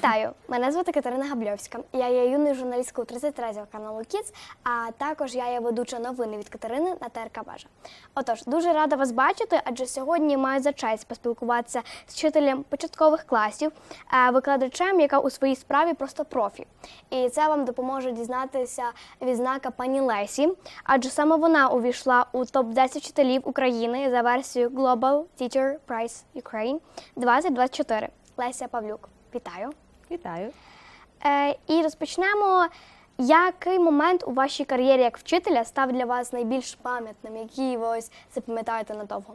Вітаю! Мене звати Катерина Габльовська. Я є юною журналісткою 33 каналу Kids, а також я є ведуча новини від Катерини на ТРК Бажа. Отож, дуже рада вас бачити, адже сьогодні маю за честь поспілкуватися з вчителем початкових класів, е, викладачем, яка у своїй справі просто профі. І це вам допоможе дізнатися відзнака пані Лесі, адже саме вона увійшла у топ-10 вчителів України за версією Global Teacher Prize Ukraine 2024. Леся Павлюк. Вітаю. Вітаю. Е, і розпочнемо. Який момент у вашій кар'єрі як вчителя став для вас найбільш пам'ятним, який ви ось запам'ятаєте надовго?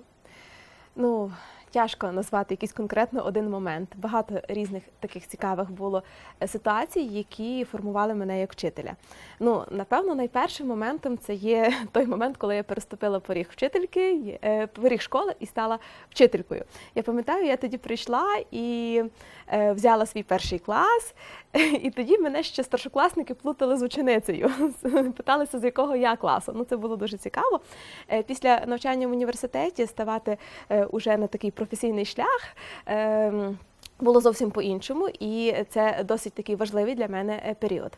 Ну, тяжко назвати якийсь конкретно один момент. Багато різних таких цікавих було е, ситуацій, які формували мене як вчителя. Ну, напевно, найпершим моментом це є той момент, коли я переступила поріг вчительки, е, поріг школи і стала вчителькою. Я пам'ятаю, я тоді прийшла і е, взяла свій перший клас, і тоді мене ще старшокласники плутали з ученицею. Питалися, з якого я класу. Ну, це було дуже цікаво. Після навчання в університеті ставати уже на такий професійний шлях. Було зовсім по-іншому, і це досить такий важливий для мене е, період.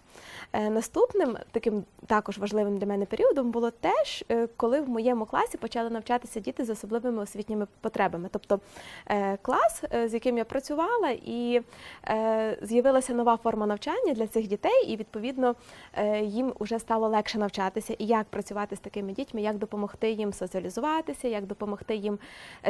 Е, Наступним таким також важливим для мене періодом було теж, е, коли в моєму класі почали навчатися діти з особливими освітніми потребами. Тобто клас, з яким я працювала, і з'явилася нова форма навчання для цих дітей, і відповідно їм вже стало легше навчатися, і як працювати з такими дітьми, як допомогти їм соціалізуватися, як допомогти їм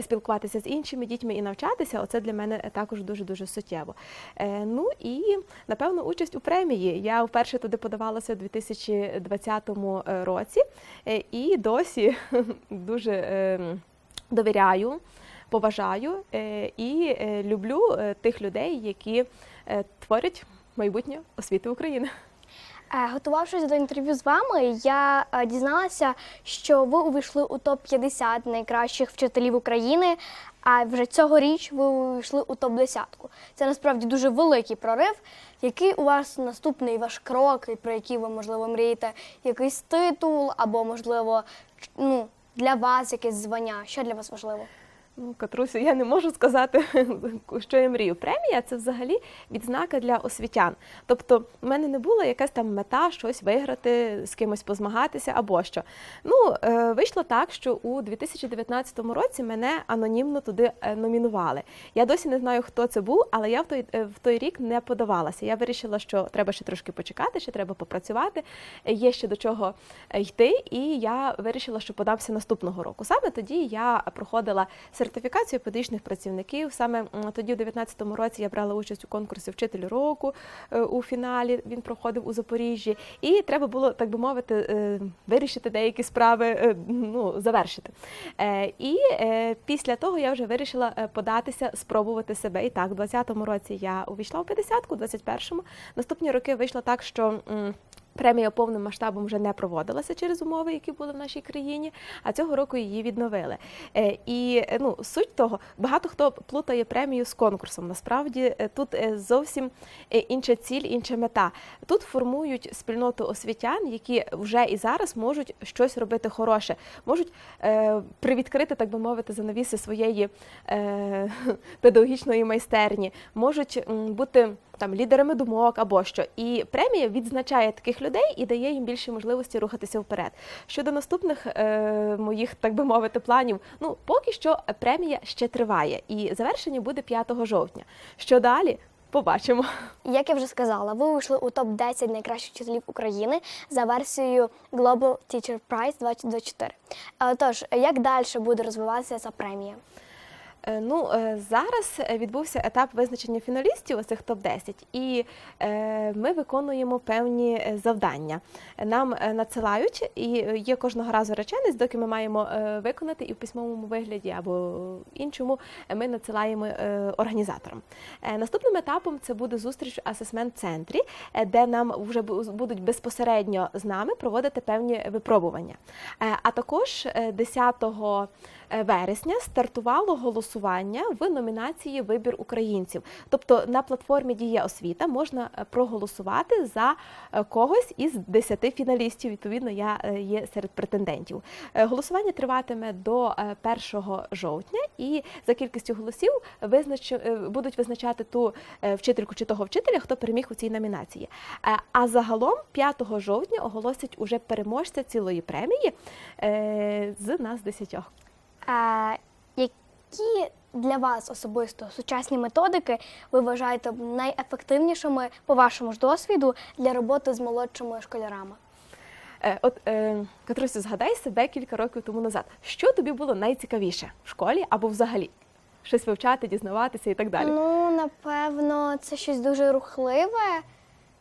спілкуватися з іншими дітьми і навчатися. Оце для мене також дуже дуже суттєво. Е, Ну і напевно участь у премії. Я вперше туди подавалася у 2020 році, е, і досі дуже е, довіряю. Поважаю е, і е, люблю е, тих людей, які е, творять майбутнє освіти України. Е, Готувавшись до інтерв'ю з вами, я е, дізналася, що ви увійшли у топ-50 найкращих вчителів України. А вже цьогоріч ви увійшли у топ-10. Це насправді дуже великий прорив. Який у вас наступний ваш крок, про який ви, можливо, мрієте? Якийсь титул, або, можливо, ну, для вас якесь звання? Що для вас важливо? Ну, Катрусю, я не можу сказати, що я мрію. Премія це взагалі відзнака для освітян. Тобто, в мене не була якась там мета щось виграти, з кимось позмагатися або що. Ну, е, вийшло так, що у 2019 році мене анонімно туди е, номінували. Я досі не знаю, хто це був, але я в той, е, в той рік не подавалася. Я вирішила, що треба ще трошки почекати, ще треба попрацювати, є ще до чого йти, і я вирішила, що подамся наступного року. Саме тоді я проходила сертифікацію педагогічних працівників. Саме тоді, у 2019 році, я брала участь у конкурсі Вчитель року е, у фіналі. Він проходив у Запоріжжі, і треба було, так би мовити, е, вирішити деякі справи, е, ну завершити. І після того я вже вирішила податися, спробувати себе. І так, у 2020 році я увійшла у 50-ку, у 21-му. Наступні роки вийшло так, що. Премія повним масштабом вже не проводилася через умови, які були в нашій країні, а цього року її відновили. Е, І е, ну, суть того, багато хто плутає премію з конкурсом. Насправді е, тут зовсім інша ціль, інша мета. Тут формують спільноту освітян, які вже і зараз можуть щось робити хороше, можуть привідкрити, так би мовити, занавіси своєї педагогічної майстерні, можуть бути там лідерами думок або що. І премія відзначає таких людей і дає їм більше можливості рухатися вперед. Щодо наступних е, моїх, так би мовити, планів, ну поки що премія ще триває, і завершення буде 5 жовтня. Що далі? Побачимо. Як я вже сказала, ви увійшли у топ-10 найкращих вчителів України за версією Global Teacher Prize 2024. Е, Тож, як далі буде розвиватися ця премія? Е, Ну е, зараз відбувся етап визначення фіналістів оцих топ 10 і е, ми виконуємо певні завдання. Нам надсилають, і є кожного разу реченець, доки ми маємо виконати і в письмовому вигляді або іншому ми надсилаємо організаторам. Наступним етапом це буде зустріч в асесмент-центрі, де нам вже будуть безпосередньо з нами проводити певні випробування. А також е, 10 е, вересня стартувало голосування в номінації Вибір українців. Тобто на платформі Дія освіта можна е, проголосувати за е, когось із 10 фіналістів. Відповідно, я е, є серед претендентів. Е, Голосування триватиме до е, 1 жовтня, і за кількістю голосів визнач... е, будуть визначати ту е, вчительку чи того вчителя, хто переміг у цій номінації. Е, А загалом 5 жовтня оголосять уже переможця цілої премії е, з нас 10. Які для вас особисто сучасні методики ви вважаєте найефективнішими по вашому ж досвіду для роботи з молодшими школярами? Е, От е, Катрусю, згадай себе кілька років тому назад. Що тобі було найцікавіше в школі або взагалі? Щось вивчати, дізнаватися і так далі. Ну, напевно, це щось дуже рухливе,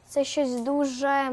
це щось дуже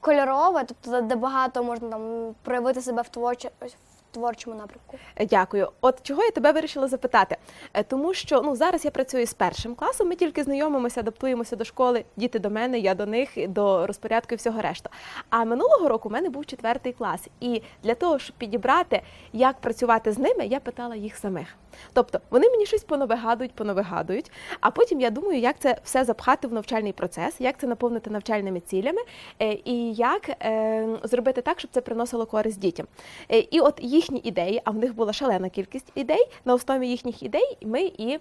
кольорове, тобто де багато можна там проявити себе в, творчо, в творчому напрямку. Е, Дякую. От чого я тебе вирішила запитати? Е, Тому що ну зараз я працюю з першим класом. Ми тільки знайомимося, адаптуємося до школи. Діти до мене, я до них, до розпорядку і всього решта. А минулого року у мене був четвертий клас, і для того, щоб підібрати, як працювати з ними, я питала їх самих. Тобто вони мені щось понавигадують, понавигадують, а потім я думаю, як це все запхати в навчальний процес, як це наповнити навчальними цілями, е, і як е, зробити так, щоб це приносило користь дітям. Е, І от їхні ідеї, а в них була шалена кількість ідей. На основі їхніх ідей ми і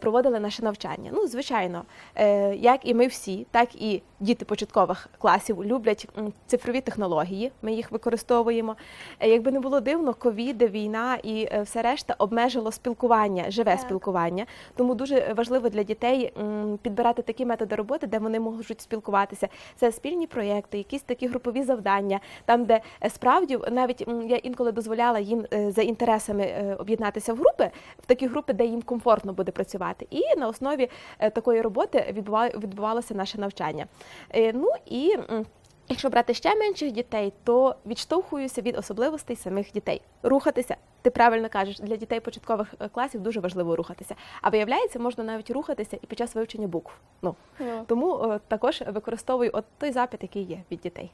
проводили наше навчання. Ну, звичайно, як і ми всі, так і діти початкових класів люблять цифрові технології. Ми їх використовуємо. Якби не було дивно, ковіди, війна і все решта обмежило спілкування, живе Так. спілкування. Тому дуже важливо для дітей підбирати такі методи роботи, де вони можуть спілкуватися. Це спільні проєкти, якісь такі групові завдання, там, де е, справді навіть я інколи дозволяла їм е, за інтересами е, об'єднатися в групи, в такі групи, де їм комфортно буде працювати. І на основі такої роботи відбува- відбувалося наше навчання. Ну і Якщо брати ще менших дітей, то відштовхуюся від особливостей самих дітей. Рухатися, ти правильно кажеш, для дітей початкових е, класів дуже важливо рухатися. А виявляється, можна навіть рухатися і під час вивчення букв. Ну yeah. тому о, також використовую от той запит, який є від дітей.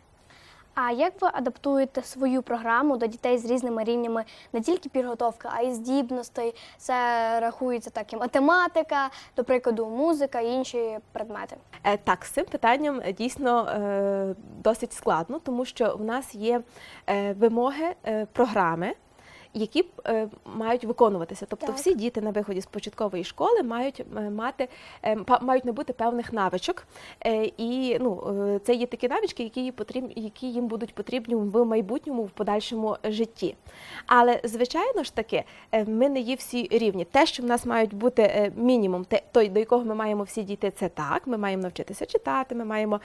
А як ви адаптуєте свою програму до дітей з різними рівнями не тільки підготовки, а й здібностей? Це рахується так і математика, до прикладу, музика і інші предмети. Е, Так, з цим питанням е, дійсно е, досить складно, тому що в нас є вимоги програми. Які е, мають виконуватися, тобто Так. всі діти на виході з початкової школи мають е, мати е, мають набути певних навичок, Е, і ну е, це є такі навички, які потрібні, які їм будуть потрібні в майбутньому в подальшому житті. Але звичайно ж таки, е, ми не є всі рівні. Те, що в нас мають бути мінімум, те той, до якого ми маємо всі дійти, це так. Ми маємо навчитися читати, ми маємо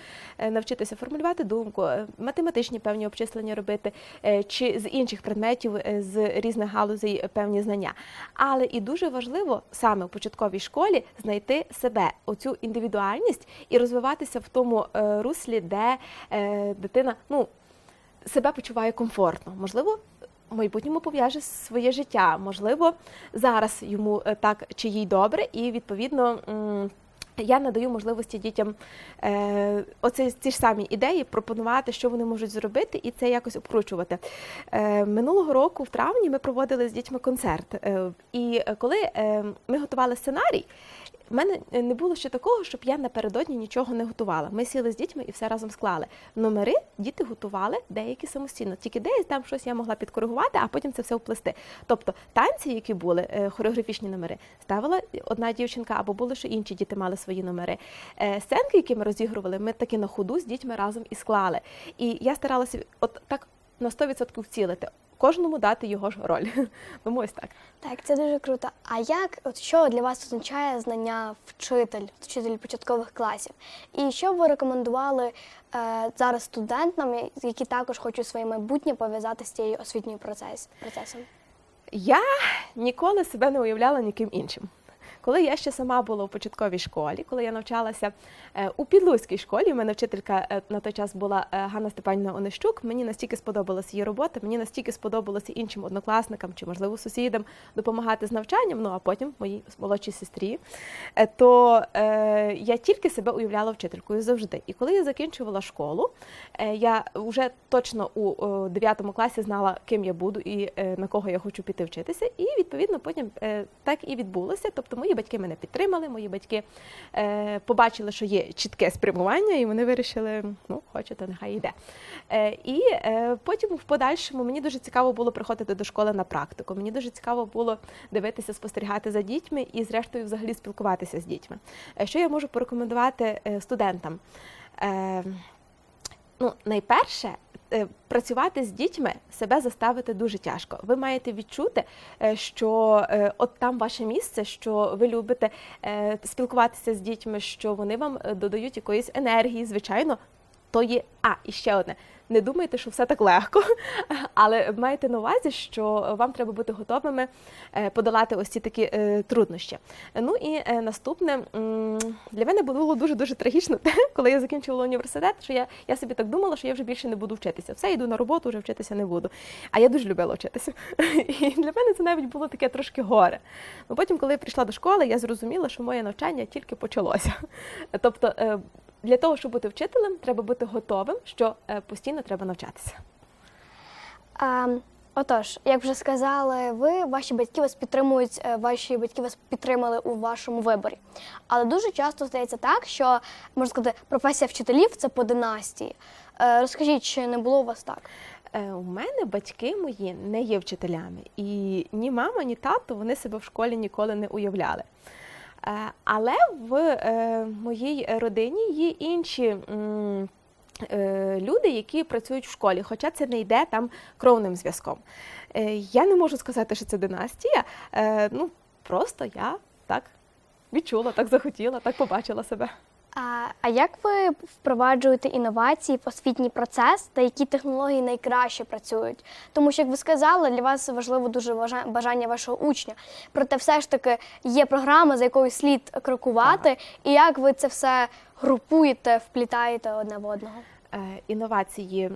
навчитися формулювати думку, математичні певні обчислення робити, чи з інших предметів з різних галузей е, певні знання. Але і дуже важливо саме в початковій школі знайти себе, оцю індивідуальність і розвиватися в тому е, руслі, де е, дитина ну, себе почуває комфортно. Можливо, в майбутньому пов'яже своє життя. Можливо, зараз йому так чи їй добре, і відповідно. Я надаю можливості дітям е, оце ці ж самі ідеї пропонувати, що вони можуть зробити, і це якось обкручувати. Е, минулого року, в травні, ми проводили з дітьми концерт. Е, і е, коли е, ми готували сценарій, в мене не було ще такого, щоб я напередодні нічого не готувала. Ми сіли з дітьми і все разом склали. Номери діти готували деякі самостійно. Тільки десь там щось я могла підкоригувати, а потім це все вплести. Тобто танці, які були, е, хореографічні номери, ставила одна дівчинка, або були, що інші діти мали свої номери. Е, Сценки, які ми розігрували, ми таки на ходу з дітьми разом і склали. І я старалася от так на 100% вцілити. Кожному дати його ж роль. Тому ось так. Так, це дуже круто. А як, от що для вас означає знання вчитель, вчитель початкових класів? І що б ви рекомендували е, зараз студентам, які також хочуть своє майбутнє пов'язати з цією освітньою процес, процесом? Я ніколи себе не уявляла ніким іншим. Коли я ще сама була у початковій школі, коли я навчалася е, у Підлузькій школі, у мене вчителька е, на той час була е, Ганна Степанівна Онищук. Мені настільки сподобалася її робота, мені настільки сподобалося іншим однокласникам чи, можливо, сусідам допомагати з навчанням, ну а потім моїй молодшій сестрі, то е, я тільки себе уявляла вчителькою завжди. І коли я закінчувала школу, е, я вже точно у е, 9 класі знала, ким я буду і е, на кого я хочу піти вчитися. І відповідно потім е, так і відбулося. Тобто мої батьки мене підтримали, мої батьки е, побачили, що є чітке спрямування, і вони вирішили, ну хочете, нехай йде. Е, і е, потім в подальшому мені дуже цікаво було приходити до школи на практику. Мені дуже цікаво було дивитися, спостерігати за дітьми і, зрештою, взагалі спілкуватися з дітьми. Е, Що я можу порекомендувати е, студентам? Е, Ну, найперше, е, працювати з дітьми себе заставити дуже тяжко. Ви маєте відчути, е, що е, от там ваше місце, що ви любите спілкуватися з дітьми, що вони вам додають якоїсь енергії, звичайно. То є, а і ще одне. Не думайте, що все так легко, але майте на увазі, що вам треба бути готовими е, подолати ось ці такі е, труднощі. Ну і е, наступне для мене було дуже дуже трагічно коли я закінчувала університет, що я, я собі так думала, що я вже більше не буду вчитися. Все, йду на роботу, вже вчитися не буду. А я дуже любила вчитися. І для мене це навіть було таке трошки горе. Ну потім, коли я прийшла до школи, я зрозуміла, що моє навчання тільки почалося. Тобто. Для того, щоб бути вчителем, треба бути готовим, що е, постійно треба навчатися. А, отож, як вже сказали ви, ваші батьки вас підтримують, е, ваші батьки вас підтримали у вашому виборі. Але дуже часто здається так, що можна сказати, професія вчителів це по династії. Е, Розкажіть, чи не було у вас так? У мене батьки мої не є вчителями, і ні мама, ні тато вони себе в школі ніколи не уявляли. Е, Але в е, моїй родині є інші. е, Люди, які працюють в школі, хоча це не йде там кровним зв'язком. Я не можу сказати, що це династія. Ну просто я так відчула, так захотіла, так побачила себе. А, а як ви впроваджуєте інновації в освітній процес та які технології найкраще працюють? Тому що, як ви сказали, для вас важливо дуже бажа- бажання вашого учня. Проте, все ж таки є програма, за якою слід крокувати, і як ви це все групуєте, вплітаєте одне в одного? Е, інновації.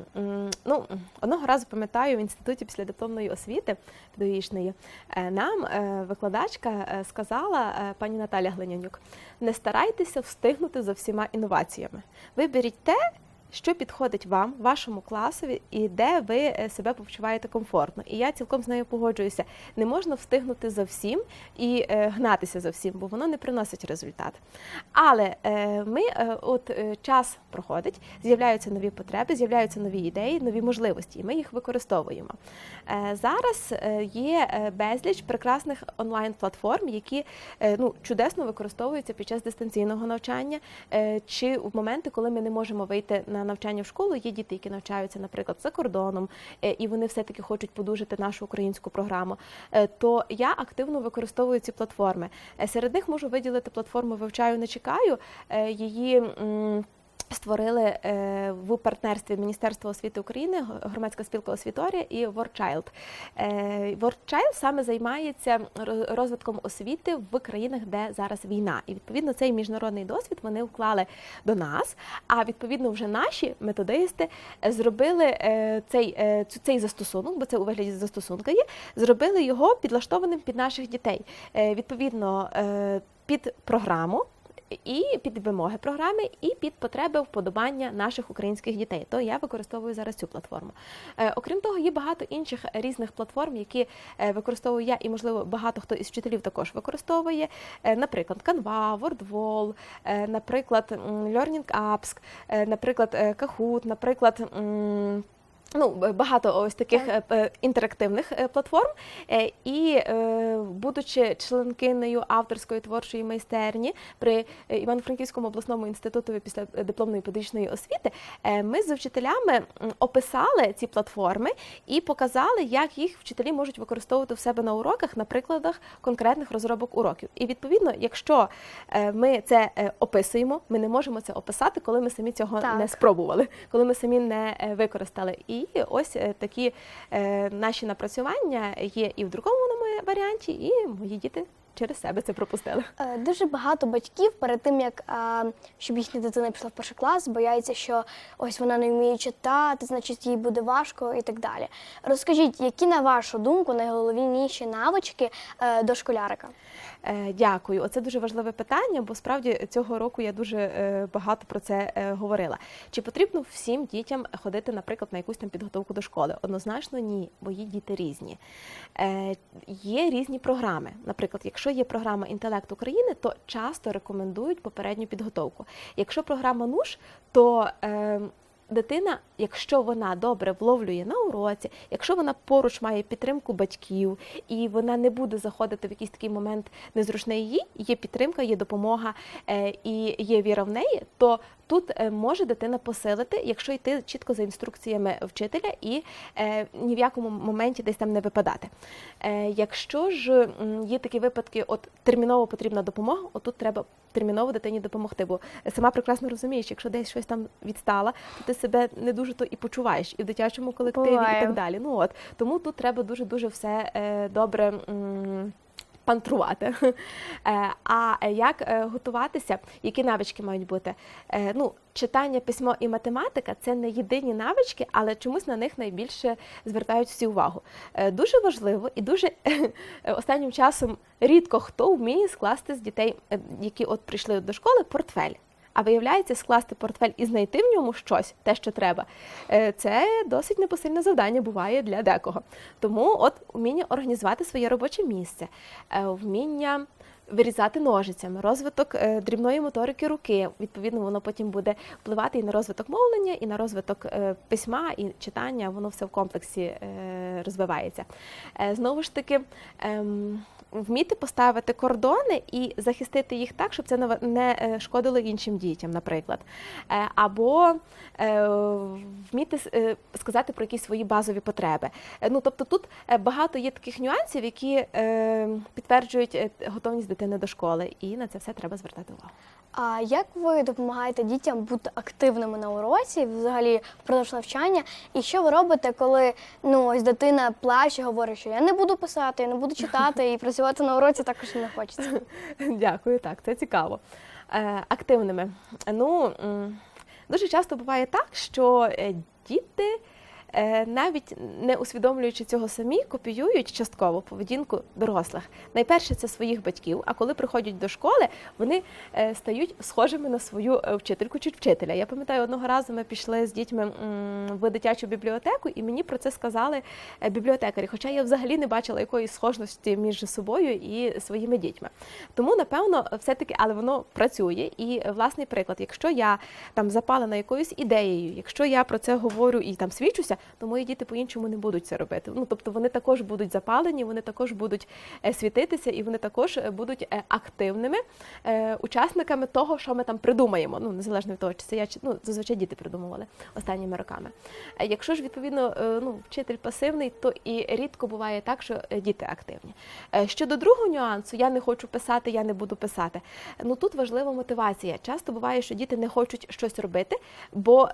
Ну, одного разу пам'ятаю в інституті післядипломної освіти педагогічної е, нам е, викладачка сказала пані Наталя Глинянюк: не старайтеся встигнути за всіма інноваціями. Виберіть те. Що підходить вам, вашому класові, і де ви е, себе почуваєте комфортно. І я цілком з нею погоджуюся. Не можна встигнути за всім і е, гнатися за всім, бо воно не приносить результат. Але е, ми, от час проходить, з'являються нові потреби, з'являються нові ідеї, нові можливості, і ми їх використовуємо. Зараз є безліч прекрасних онлайн-платформ, які ну, чудесно використовуються під час дистанційного навчання, чи в моменти, коли ми не можемо вийти на навчання в школу. Є діти, які навчаються, наприклад, за кордоном, е, і вони все-таки хочуть подужити нашу українську програму. Е, То я активно використовую ці платформи. Е, Серед них можу виділити платформу Вивчаю, не чекаю. Її Створили е, в партнерстві Міністерства освіти України, громадська спілка освіторія і WorldChild. Е, саме займається розвитком освіти в країнах, де зараз війна. І відповідно цей міжнародний досвід вони вклали до нас. А відповідно вже наші методисти зробили е, цей, цей застосунок, бо це у вигляді застосунка є, зробили його підлаштованим під наших дітей. Відповідно, під програму і під вимоги програми, і під потреби вподобання наших українських дітей. То я використовую зараз цю платформу. Е, окрім того, є багато інших різних платформ, які е, використовую я, і можливо багато хто із вчителів також використовує. Е, наприклад, Canva, WordWall, наприклад, Learning Apps, наприклад, Kahoot, наприклад. Ну, багато ось таких е, п- інтерактивних е, платформ. Е, І е, будучи членкинею авторської творчої майстерні при е, Івано-Франківському обласному інституту після дипломної педагогічної освіти, е, ми з вчителями описали ці платформи і показали, як їх вчителі можуть використовувати в себе на уроках на прикладах конкретних розробок уроків. І відповідно, якщо е, ми це е, описуємо, ми не можемо це описати, коли ми самі цього Так. не спробували, коли ми самі не е, використали. І ось е, такі е, наші напрацювання є і в друкованому варіанті, і мої діти через себе це пропустили. Е, Дуже багато батьків перед тим, як е, щоб їхня дитина пішла в перший клас, бояться, що ось вона не вміє читати, значить їй буде важко і так далі. Розкажіть, які на вашу думку найголовніші навички е, до школярика? Е, Дякую. Оце дуже важливе питання, бо справді цього року я дуже багато про це говорила. Чи потрібно всім дітям ходити, наприклад, на якусь там підготовку до школи? Однозначно ні, бо є діти різні. Є різні програми. Наприклад, якщо є програма інтелект України, то часто рекомендують попередню підготовку. Якщо програма НУШ, то е, Дитина, якщо вона добре вловлює на уроці, якщо вона поруч має підтримку батьків і вона не буде заходити в якийсь такий момент незручний їй, є підтримка, є допомога е, і є віра в неї, то тут е, може дитина посилити, якщо йти чітко за інструкціями вчителя і е, ні в якому моменті десь там не випадати. Якщо ж є такі випадки, от терміново потрібна допомога, отут треба терміново дитині допомогти. Бо сама прекрасно розумієш, якщо десь щось там відстала, то ти себе не дуже то і почуваєш і в дитячому колективі, Буває. і так далі. Ну от тому тут треба дуже дуже все е, добре. м, Пантрувати. Е, А як е, готуватися, які навички мають бути? Е, Ну, читання, письмо і математика це не єдині навички, але чомусь на них найбільше звертають всі увагу. Дуже важливо і дуже останнім часом рідко хто вміє скласти з дітей, які от прийшли до школи, портфель. А виявляється, скласти портфель і знайти в ньому щось, те, що треба, е, це досить непосильне завдання буває для декого. Тому от вміння організувати своє робоче місце, е, вміння вирізати ножицями, розвиток е, дрібної моторики руки. Відповідно, воно потім буде впливати і на розвиток мовлення, і на розвиток е, письма, і читання. Воно все в комплексі е, розвивається. Знову ж таки. ем, Вміти поставити кордони і захистити їх так, щоб це не шкодило іншим дітям, наприклад. Або вміти сказати про якісь свої базові потреби. Ну, тобто тут багато є таких нюансів, які е, підтверджують готовність дитини до школи, і на це все треба звертати увагу. А як ви допомагаєте дітям бути активними на уроці, взагалі впродовж навчання? І що ви робите, коли ну ось дитина плаче, говорить, що я не буду писати, я не буду читати, і працювати на уроці також не хочеться? Дякую, так, це цікаво. Е, активними. Ну, дуже часто буває так, що е, діти, навіть не усвідомлюючи цього самі, копіюють частково поведінку дорослих. Найперше це своїх батьків, а коли приходять до школи, вони е, стають схожими на свою е, вчительку чи вчителя. Я пам'ятаю, одного разу ми пішли з дітьми в дитячу бібліотеку, і мені про це сказали е, бібліотекарі. Хоча я взагалі не бачила якоїсь схожості між собою і своїми дітьми. Тому, напевно, все-таки, але воно працює. І е, власний приклад, якщо я там запалена якоюсь ідеєю, якщо я про це говорю і там свідчуся, то мої діти по-іншому не будуть це робити. Ну тобто вони також будуть запалені, вони також будуть е, світитися, і вони також е, будуть е, активними учасниками того, що ми там придумаємо. Ну незалежно від того, чи це я чи ну зазвичай діти придумували останніми роками. Якщо ж відповідно ну, вчитель пасивний, то і рідко буває так, що діти активні. Щодо другого нюансу, я не хочу писати, я не буду писати. Ну тут важлива мотивація. Часто буває, що діти не хочуть щось робити, бо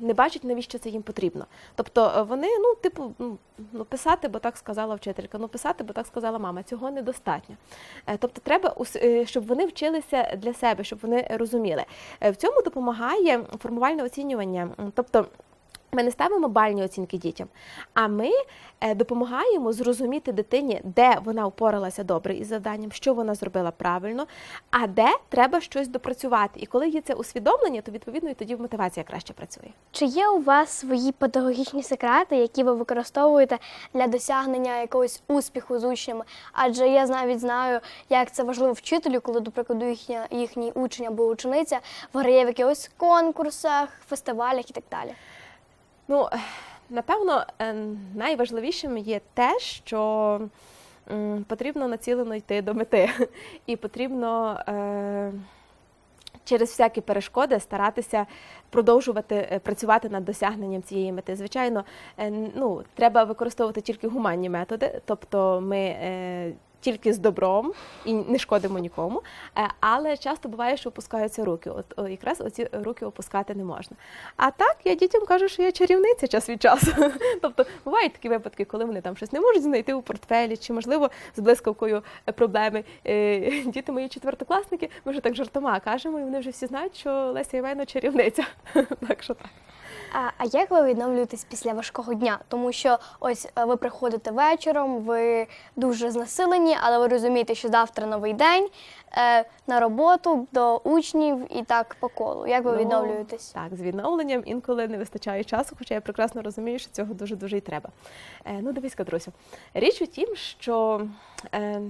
не бачать, навіщо це їм потрібно. Тобто е, вони, ну, типу, ну, ну писати, бо так сказала вчителька, ну писати, бо так сказала мама. Цього недостатньо. Е, Тобто, треба, е, щоб вони вчилися для себе, щоб вони розуміли. В цьому допомагає формувальне оцінювання. Тобто. Ми не ставимо бальні оцінки дітям, а ми е, допомагаємо зрозуміти дитині, де вона впоралася добре із завданням, що вона зробила правильно, а де треба щось допрацювати. І коли є це усвідомлення, то відповідно і тоді мотивація краще працює. Чи є у вас свої педагогічні секрети, які ви використовуєте для досягнення якогось успіху з учнями? Адже я навіть знаю, як це важливо вчителю, коли, до прикладу, їхня, їхній учень або учениця виграє в якихось конкурсах, фестивалях і так далі. Ну, напевно, е, найважливішим є те, що потрібно націлено йти до мети, і потрібно е, через всякі перешкоди старатися продовжувати е, працювати над досягненням цієї мети. Звичайно, ну, треба використовувати тільки гуманні методи, тобто ми. Тільки з добром і не шкодимо нікому. Е, Але часто буває, що опускаються руки. От якраз оці руки опускати не можна. А так я дітям кажу, що я чарівниця час від часу. тобто бувають такі випадки, коли вони там щось не можуть знайти у портфелі, чи можливо з блискавкою е, проблеми. Е, Діти мої четвертокласники, ми вже так жартома кажемо, і вони вже всі знають, що Леся Івановна чарівниця. так що так. А, а як ви відновлюєтесь після важкого дня? Тому що ось ви приходите вечором, ви дуже знесилені, але ви розумієте, що завтра новий день е, на роботу до учнів і так по колу. Як ви Ну, відновлюєтесь? Так, з відновленням інколи не вистачає часу, хоча я прекрасно розумію, що цього дуже дуже і треба. Е, ну, дивись, Катрусю. Річ у тім, що е,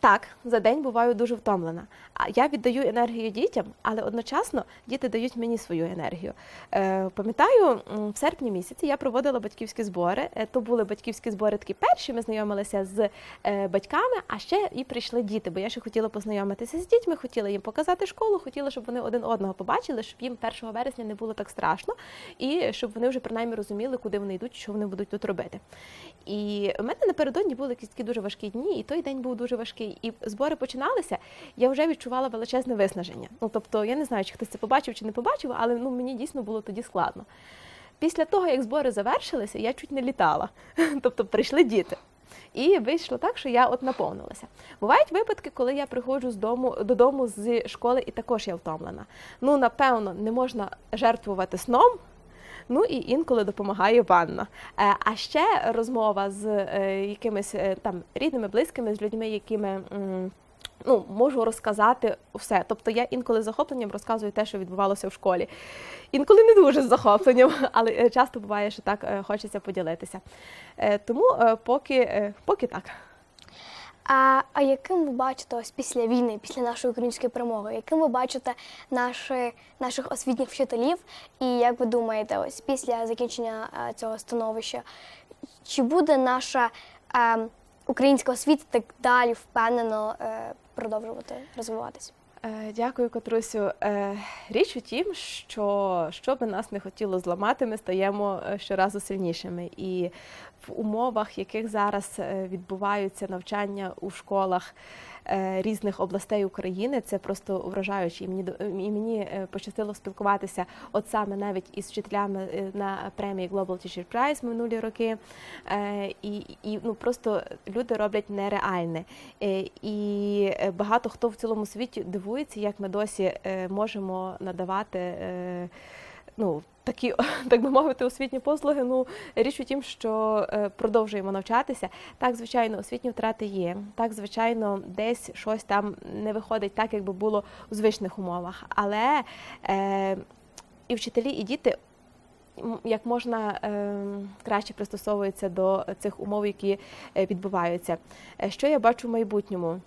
так, за день буваю дуже втомлена. А я віддаю енергію дітям, але одночасно діти дають мені свою енергію. Е, пам'ятаю, в серпні місяці я проводила батьківські збори. Е, то були батьківські збори такі перші. Ми знайомилися з е, батьками, а ще і прийшли діти. Бо я ще хотіла познайомитися з дітьми, хотіла їм показати школу, хотіла, щоб вони один одного побачили, щоб їм 1 вересня не було так страшно, і щоб вони вже принаймні розуміли, куди вони йдуть, що вони будуть тут робити. І в мене напередодні були якісь такі дуже важкі дні, і той день був дуже важкий. І збори починалися. Я вже відчувала величезне виснаження. Ну тобто, я не знаю, чи хтось це побачив чи не побачив, але ну мені дійсно було тоді складно. Після того, як збори завершилися, я чуть не літала. Тобто прийшли діти. І вийшло так, що я от наповнилася. Бувають випадки, коли я приходжу з дому додому з школи, і також я втомлена. Ну, напевно, не можна жертвувати сном. Ну і інколи допомагає ванна. Е, А ще розмова з е, якимись е, там рідними, близькими, з людьми, якими. Ну, можу розказати все. Тобто я інколи з захопленням розказую те, що відбувалося в школі. Інколи не дуже з захопленням, але часто буває, що так хочеться поділитися. Тому поки, поки так. А, а яким ви бачите ось після війни, після нашої української перемоги, яким ви бачите наші, наших освітніх вчителів? І як ви думаєте, ось після закінчення е, цього становища, чи буде наша е, українська освіта так далі впевнено е, продовжувати розвиватися? Е, Дякую, Катрусю. Е, Річ у тім, що що би нас не хотіло зламати, ми стаємо щоразу сильнішими. І в умовах, яких зараз е, відбуваються навчання у школах е, різних областей України, це просто вражаюче. І мені і мені е, пощастило спілкуватися от саме навіть із вчителями на премії Global Teacher Prize минулі роки. І, і ну просто люди роблять нереальне. І багато хто в цілому світі дивується, як ми досі можемо надавати. Ну, такі, так би мовити, освітні послуги. Ну, річ у тім, що е, продовжуємо навчатися. Так, звичайно, освітні втрати є. Так, звичайно, десь щось там не виходить так, як би було у звичних умовах. Але е, і вчителі, і діти як можна е, краще пристосовуються до цих умов, які е, відбуваються. Е, Що я бачу в майбутньому?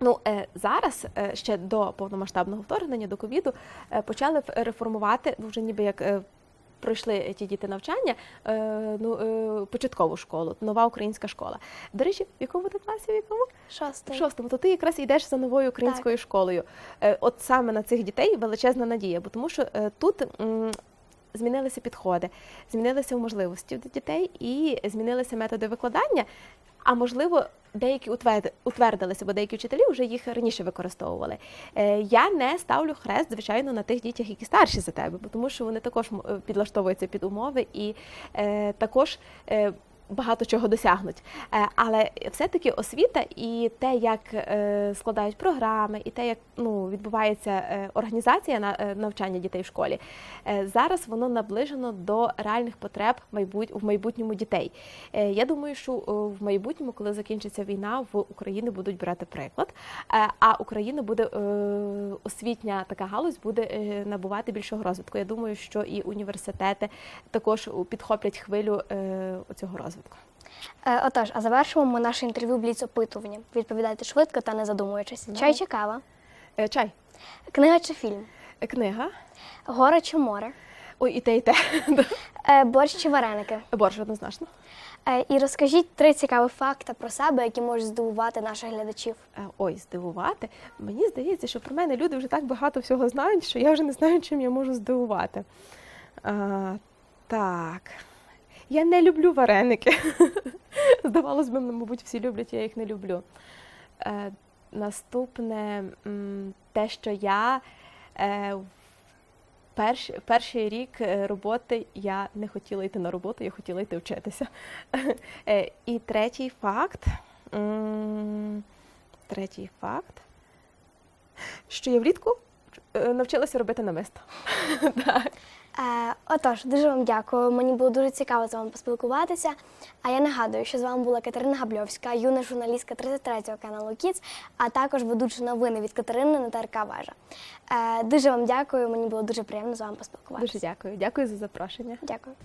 Ну, е, зараз е, ще до повномасштабного вторгнення, до ковіду, е, почали реформувати, ну, вже ніби як пройшли ті діти навчання, ну, початкову школу, нова українська школа. До речі, в якому ти класі? В якому? Шосте. шостому, то ти якраз йдеш за новою українською школою. Е, От саме на цих дітей величезна надія, бо тому що тут. Змінилися підходи, змінилися можливості до дітей і змінилися методи викладання. А можливо, деякі утвер- утвердилися, бо деякі вчителі вже їх раніше використовували. Е, Я не ставлю хрест, звичайно, на тих дітях, які старші за тебе, тому що вони також е, підлаштовуються під умови і е, також. Багато чого досягнуть, Е, але все-таки освіта і те, як е, складають програми, і те, як ну відбувається е, організація на навчання дітей в школі, зараз воно наближено до реальних потреб в майбутньому дітей. Я думаю, що в майбутньому, коли закінчиться війна, в Україні будуть брати приклад. А Україна буде освітня така галузь буде набувати більшого розвитку. Я думаю, що і університети також підхоплять хвилю цього розвитку. Е, отож, а завершимо ми наше інтерв'ю бліц опитуванням. Відповідайте швидко та не задумуючись. Давай. Чай чи кава? Е, Чай, Книга чи фільм? Е, книга. Горе чи море? Ой, і те, і те. Е, борщ чи вареники? Борщ однозначно. Е, і розкажіть три цікаві факти про себе, які можуть здивувати наших глядачів. Е, Ой, здивувати. Мені здається, що про мене люди вже так багато всього знають, що я вже не знаю, чим я можу здивувати. А, так. Я не люблю вареники. Здавалось би, мабуть, всі люблять, я їх не люблю. Е, наступне те, що я е, перш, перший рік е, роботи я не хотіла йти на роботу, я хотіла йти вчитися. Е, і третій факт. Третій факт, що я влітку е, навчилася робити намисто. Так. Е, отож, дуже вам дякую. Мені було дуже цікаво з вами поспілкуватися. А я нагадую, що з вами була Катерина Габльовська, юна журналістка 33-го каналу Кіц, а також ведуча новини від Катерини на ТРК Важа. Е, дуже вам дякую. Мені було дуже приємно з вами поспілкуватися. Дуже дякую. Дякую за запрошення. Дякую.